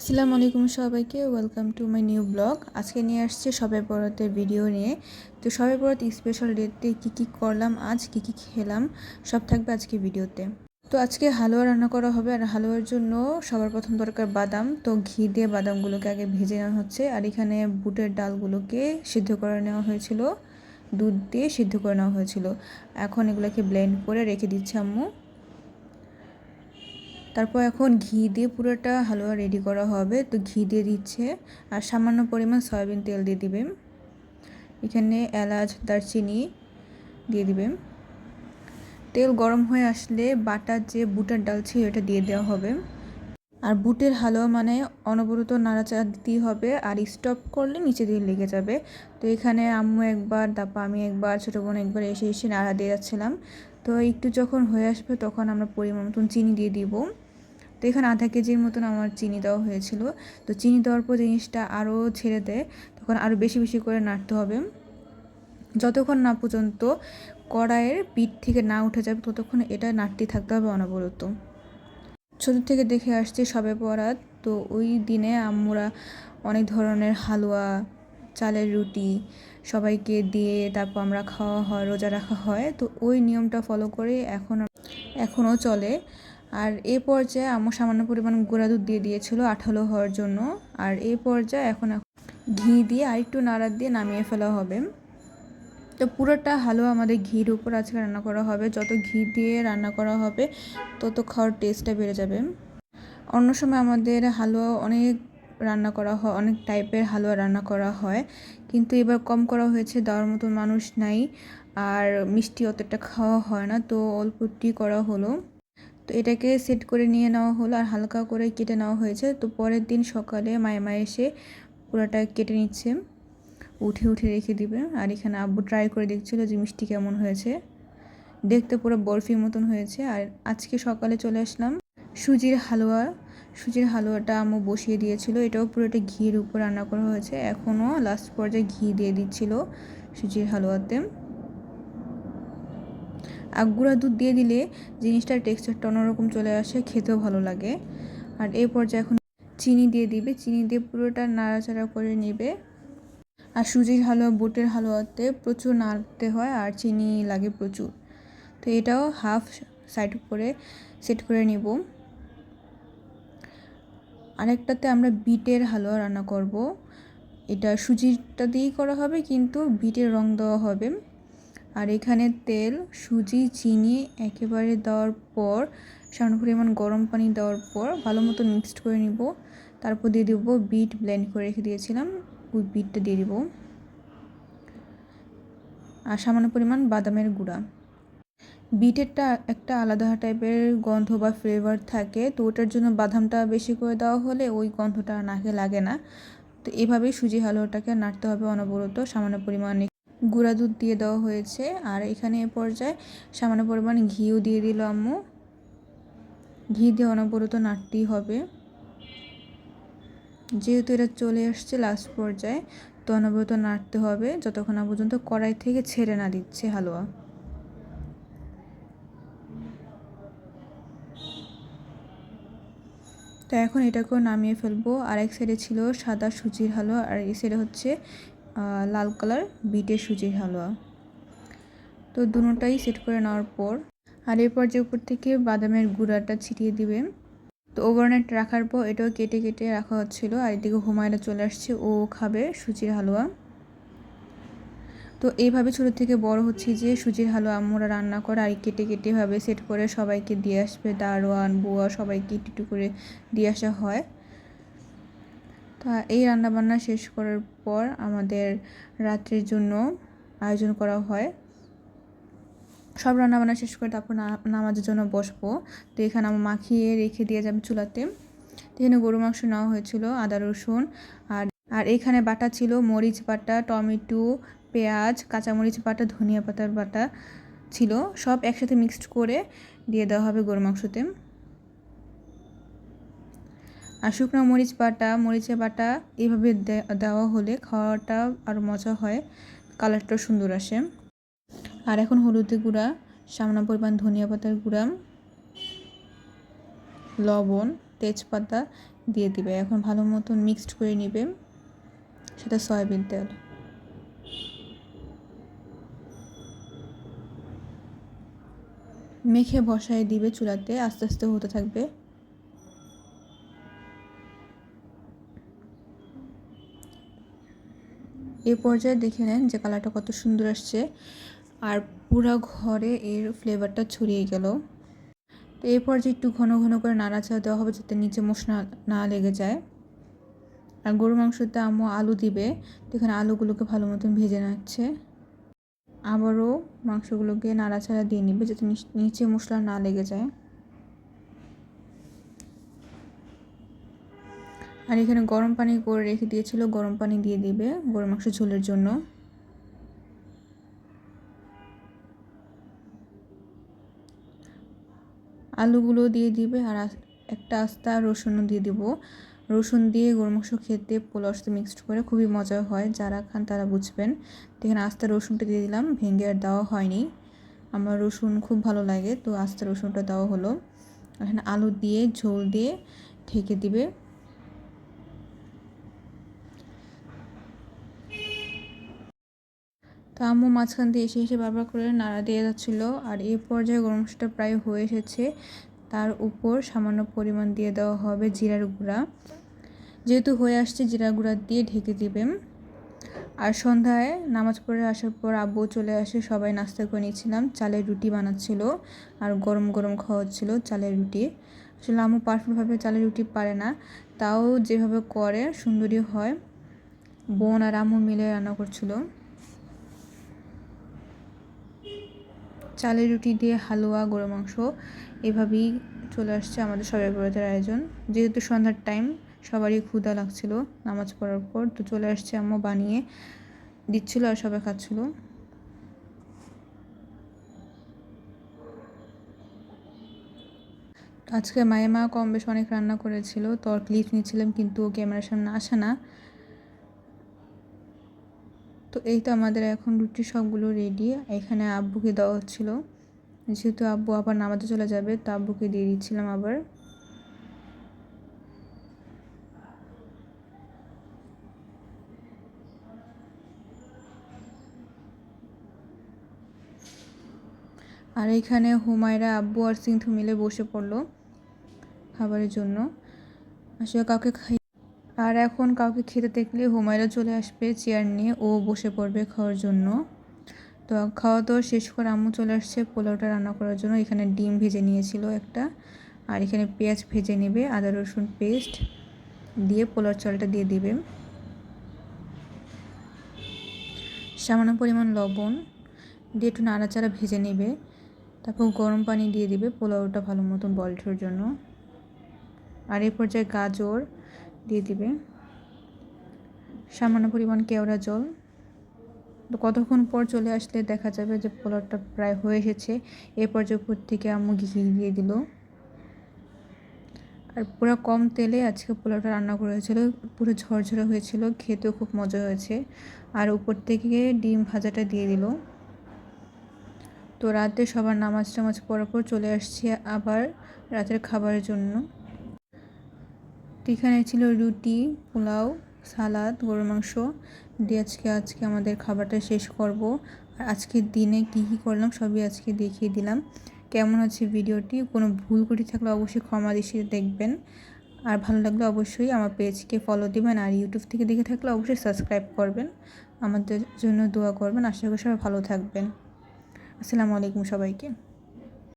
আসসালামু আলাইকুম সবাইকে welcome to my new blog আজকে নিয়ে আসছে সবে বরাতের ভিডিও নিয়ে। তো সবে বরাত স্পেশাল ডেতে কী কী করলাম আজ, কী কী খেলাম, সব থাকবে আজকে ভিডিওতে তো আজকে হালুয়া রান্না করা হবে আর হালুয়ার জন্য সবার প্রথম দরকার বাদাম। তো ঘি দিয়ে বাদামগুলোকে আগে ভেজে নেওয়া হচ্ছে আর এখানে বুটের ডালগুলোকে সিদ্ধ করে নেওয়া হয়েছিল। দুধ দিয়ে সিদ্ধ করে নেওয়া হয়েছিল। এখন এগুলোকে ব্লেন্ড করে রেখে দিচ্ছে আম্মু। তারপর এখন ঘি দিয়ে পুরোটা হালুয়া রেডি করা হবে। তো ঘি দিয়ে দিচ্ছে আর সামান্য পরিমাণ সয়াবিন তেল দিয়ে দেবেন এখানে এলাচ, দারচিনি দিয়ে দেবেন তেল গরম হয়ে আসলে বাটার যে বুটার ডাল ছিল, এটা দিয়ে দেওয়া হবে। আর বুটের হালুয়া মানে অনবরত নাড়াচাড়া হবে আর স্টপ করলে নিচে দিয়ে লেগে যাবে। তো এখানে আম্মু একবার, তারপর আমি একবার, ছোটো বোন একবার এসে এসে নাড়া দিয়ে যাচ্ছিলাম। তো একটু যখন হয়ে আসবে তখন আমরা পরিমাণ মতন চিনি দিয়ে দিব। তো এখানে আধা কেজির মতন আমার চিনি দেওয়া হয়েছিল। তো চিনি দেওয়ার পর জিনিসটা আরও ছেড়ে দেয় তখন আরও বেশি বেশি করে নাড়তে হবে। যতক্ষণ না পর্যন্ত কড়াইয়ের পিঠ থেকে না উঠে যাবে, ততক্ষণ এটা নাড়তে থাকতে হবে অনবরত। ছোটো থেকে দেখে আসছি সবে পরাত তো ওই দিনে আমরা অনেক ধরনের হালুয়া, চালের রুটি সবাইকে দিয়ে তারপর আমরা খাওয়া হয়, রোজা রাখা হয়। তো ওই নিয়মটা ফলো করে এখন এখনও চলে। আর এ পর্যায়ে আমার সামান্য পরিমাণ গুঁড়া দুধ দিয়ে দিয়েছিল আঠালো হওয়ার জন্য। আর এই পর্যায়ে এখন ঘি দিয়ে আরেকটু নাড়া দিয়ে নামিয়ে ফেলা হবে। তো পুরোটা হালুয়া আমাদের ঘির উপর আজকে রান্না করা হবে। যত ঘি দিয়ে রান্না করা হবে, তত খাওয়ার টেস্টটা বেড়ে যাবে। অন্য সময় আমাদের হালুয়া অনেক রান্না করা হয়, অনেক টাইপের হালুয়া রান্না করা হয়। কিন্তু এবার কম করা হয়েছে, দেওয়ার মতো মানুষ নাই। আর মিষ্টি অতটা খাওয়া হয় না, তো অল্পটি করা হলো। তো এটাকে সেট করে নিয়ে নেওয়া হলো আর হালকা করে কেটে নেওয়া হয়েছে। তো পরের দিন সকালে মায়ে এসে পুরোটা কেটে নিচ্ছে। উঠে উঠে রেখে দিবে। আর এখানে আব্বু ট্রাই করে দেখছিলো যে মিষ্টি কেমন হয়েছে। দেখতে পুরো বরফির মতন হয়েছে। আর আজকে সকালে চলে আসলাম সুজির হালুয়া। সুজির হালুয়াটা আম্মু বসিয়ে দিয়েছিল। এটাও পুরোটা ঘির উপর রান্না করা হয়েছে। এখনও লাস্ট পর্যায়ে ঘি দিয়ে দিচ্ছিল সুজির হালুয়াতে। আগুড়া দুধ দিয়ে দিলে জিনিসটার টেক্সচারটা অন্যরকম চলে আসে, খেতেও ভালো লাগে। আর এই পর্যায়ে এখন চিনি দিয়ে দিবে। চিনি দিয়ে পুরোটা নাড়াচাড়া করে নেবে। আর সুজির হালুয়া, বুটের হালুয়াতে প্রচুর নাড়তে হয় আর চিনি লাগে প্রচুর। তো এটাও হাফ সাইড করে সেট করে নেব। আরেকটাতে আমরা বিটের হালুয়া রান্না করব। এটা সুজিটা দিয়েই করা হবে, কিন্তু বিটের রং দেওয়া হবে। আর এখানে তেল, সুজি, চিনি একেবারে দেওয়ার পর, সামান্য পরিমাণ গরম পানি দেওয়ার পর ভালো মতো মিক্সড করে নিব। তারপর দিয়ে দেবো বিট ব্লেন্ড করে রেখে দিয়েছিলাম। ওই বিটটা দিয়ে দিব। আর সামান্য পরিমাণ বাদামের গুঁড়া। বিটেরটা একটা আলাদা টাইপের গন্ধ বা ফ্লেভার থাকে, তো ওটার জন্য বাদামটা বেশি করে দেওয়া হলে ওই গন্ধটা নাকে লাগে না। তো এভাবেই সুজি হালুয়াটাকে নাড়তে হবে অনবরত, সামান্য পরিমাণে গুঁড়া দুধ দিয়ে দেওয়া হয়েছে। আর এখানে এ পর্যায়ে সামান্য পরিমাণ ঘিও দিয়ে দিল আম্মু। ঘি দিয়ে অনবরত নাড়তেই হবে। যেহেতু এটা চলে আসছে লাস্ট পর্যায়ে, তো অনবরত নাড়তে হবে যতক্ষণ না পর্যন্ত কড়াই থেকে ছেড়ে না দিচ্ছে হালুয়া। তো এখন এটাকেও নামিয়ে ফেলব। আর এক সাইডে ছিল সাদা সুজির হালুয়া, আর এই সাইডে হচ্ছে লাল কালার বিটের সুজির হালুয়া। তো দুটোটাই সেট করে নেওয়ার পর, আর এরপর যে উপর থেকে বাদামের গুঁড়াটা ছিটিয়ে দিবে তো ওভারনাইট রাখার পর এটাও কেটে কেটে রাখা হচ্ছিল। আর এদিকে হুমায়রা চলে আসছে, ও খাবে সুজির হালুয়া। তো এইভাবে ছোটো থেকে বড় হচ্ছে যে, সুজির হালুয়া আম্মুরা রান্না করে আর কেটে কেটে ভাবে সেট করে সবাইকে দিয়ে আসবে। দারোয়ান, বুয়া সবাইকে একটু করে দিয়ে আসা হয়। তা এই রান্নাবান্না শেষ করার পর আমাদের রাত্রির জন্য আয়োজন করা হয়। সব রান্নাবান্না শেষ করে তারপর নামাজের জন্য বসবো। তো এখানে আমার মাখিয়ে রেখে দিয়ে যাবে চুলাতে। এখানে গরু মাংস নেওয়া হয়েছিল, আদা, রসুন। আর আর এখানে বাটা ছিল মরিচ বাটা, টমেটো, পেঁয়াজ, কাঁচামরিচ বাটা, ধনিয়া পাতার বাটা ছিল। সব একসাথে মিক্সড করে দিয়ে দেওয়া হবে গরু মাংসতে। আর শুকনো মরিচ বাটা, মরিচের বাটা এইভাবে দেওয়া হলে খাওয়াটা আরও মজা হয়, কালারটাও সুন্দর আসে। আর এখন হলুদের গুঁড়া, সামান্য পরিমাণ ধনিয়া পাতার গুঁড়া, লবণ, তেজপাতা দিয়ে দিবে। এখন ভালো মতন মিক্সড করে নেবে। সেটা সয়াবিন তেল। মেখে বসায় দিবে চুলাতে, আস্তে আস্তে হতে থাকবে। এই পর্যায়ে দেখে নেন যে কালারটা কত সুন্দর আসছে। আর পুরো ঘরে এর ফ্লেভারটা ছড়িয়ে গেল। তো এরপর যে একটু ঘন ঘন করে নাড়াচাড়া দেওয়া হবে যাতে নিচে মশলা না লেগে যায়। আর গরু মাংসতে আম্মু আলু দিবে, তো এখানে আলুগুলোকে ভালো মতন ভেজে নাচ্ছে। আবারও মাংসগুলোকে নাড়াচাড়া দিয়ে নিবে যাতে নিচে মশলা না লেগে যায়। আর এখানে গরম পানি করে রেখে দিয়েছিল, গরম পানি দিয়ে দিবে গরু মাংস ঝোলের জন্য। আলুগুলো দিয়ে দিবে আর একটা আস্তা রসুনও দিয়ে দিব। রসুন দিয়ে গরু মাংস খেতে পোলাওর সাথে মিক্সড করে খুবই মজা হয়। যারা খান তারা বুঝবেন। এখানে আস্তা রসুনটা দিয়ে দিলাম, ভেঙে আর দেওয়া হয়নি। আমার রসুন খুব ভালো লাগে, তো আস্তা রসুনটা দেওয়া হলো। এখানে আলু দিয়ে ঝোল দিয়ে ঢেকে দিবে। তো আম্মু মাঝখান দিয়ে এসে এসে বারবার করে নাড়া দিয়ে যাচ্ছিল। আর এই পর্যায়ে গরম মশলাটা প্রায় হয়ে এসেছে। তার উপর সামান্য পরিমাণ দিয়ে দেওয়া হবে জিরার গুঁড়া। যেহেতু হয়ে আসছে জিরা গুঁড়া দিয়ে ঢেকে দিবেন আর সন্ধ্যায় নামাজ পড়ে আসার পর আব্বু চলে আসে, সবাই নাস্তা করে নিয়েছিলাম। চালের রুটি বানাচ্ছিল আর গরম গরম খাওয়া হচ্ছিল চালের রুটি। আসলে আম্মু পারফেক্টভাবে চালের রুটি পারে না। তাও যেভাবে করে, সুন্দরী হয়। বোন আর আম্মু মিলে রান্না করছিল। চালের রুটি দিয়ে হালুয়া গরু মাংস এভাবেই চলে আসছে আমাদের সবাই বরাতের আয়োজন। যেহেতু সন্ধ্যার টাইম সবারই ক্ষুধা লাগছিল নামাজ পড়ার পর, তো চলে আসছে আম্মু বানিয়ে দিচ্ছিল আর সবাই খাচ্ছিল। আজকে মায়ের মা কম বেশ অনেক রান্না করেছিল তো ক্লিপ নিচ্ছিলাম কিন্তু ক্যামেরার সামনে আসে না। তো এই তো আমাদের এখন রুটি সবগুলো রেডি এখানে আব্বুকে দেওয়া হচ্ছিল। যেহেতু আব্বু আবার নামাজে চলে যাবে, তো আব্বুকে দিয়ে দিচ্ছিলাম আবার। আর এখানে হুমায়রা, আব্বু আর সিন্ধু মিলে বসে পড়ল খাবারের জন্য। আসলে কাউকে খাই আর এখন কাউকে খেতে দেখলে হুমায়রা চলে আসবে চেয়ার নিয়ে, ও বসে পড়বে খাওয়ার জন্য। তো খাওয়া দাওয়া শেষ করে আম্মু চলে আসছে পোলাওটা রান্না করার জন্য। এখানে ডিম ভেজে নিয়েছিল একটা। আর এখানে পেঁয়াজ ভেজে নেবে, আদা, রসুন পেস্ট দিয়ে পোলাওর চালটা দিয়ে দিবে। সামান্য পরিমাণ লবণ দিয়ে একটু নাড়াচাড়া ভেজে নেবে। তারপর গরম পানি দিয়ে দিবে পোলাওটা ভালো মতন বলটার জন্য। আর এই পর্যায়ে গাজর দিয়ে দিবে। সামান্য পরিমাণ কেওড়া জল। তো কতক্ষণ পর চলে আসলে দেখা যাবে যে পোলাওটা প্রায় হয়ে এসেছে। এরপর যে উপর থেকে আম্মু ঘি দিয়ে দিল। আর পুরো কম তেলে আজকে পোলাওটা রান্না করেছিল পুরো ঝরঝরে হয়েছিল, খেতেও খুব মজা হয়েছে। আর উপর থেকে ডিম ভাজাটা দিয়ে দিল। তো রাতে সবার নামাজ টামাজ পড়ার পর চলে আসছে আবার রাতের খাবারের জন্য। এখানে ছিল রুটি, পোলাও, সালাদ, গরুর মাংস। দিয়ে আজকে আজকে আমাদের খাবারটা শেষ করব। আর আজকের দিনে কী কী করলাম সবই আজকে দেখিয়ে দিলাম। কেমন আছে ভিডিওটি? কোনো ভুল করি থাকলে অবশ্যই ক্ষমা দৃষ্টিতে দেখবেন। আর ভালো লাগলে অবশ্যই আমার পেজকে ফলো দিবেন। আর ইউটিউব থেকে দেখে থাকলে অবশ্যই সাবস্ক্রাইব করবেন। আমাদের জন্য দোয়া করবেন। আশা করি সবাই ভালো থাকবেন। আসসালামু আলাইকুম সবাইকে।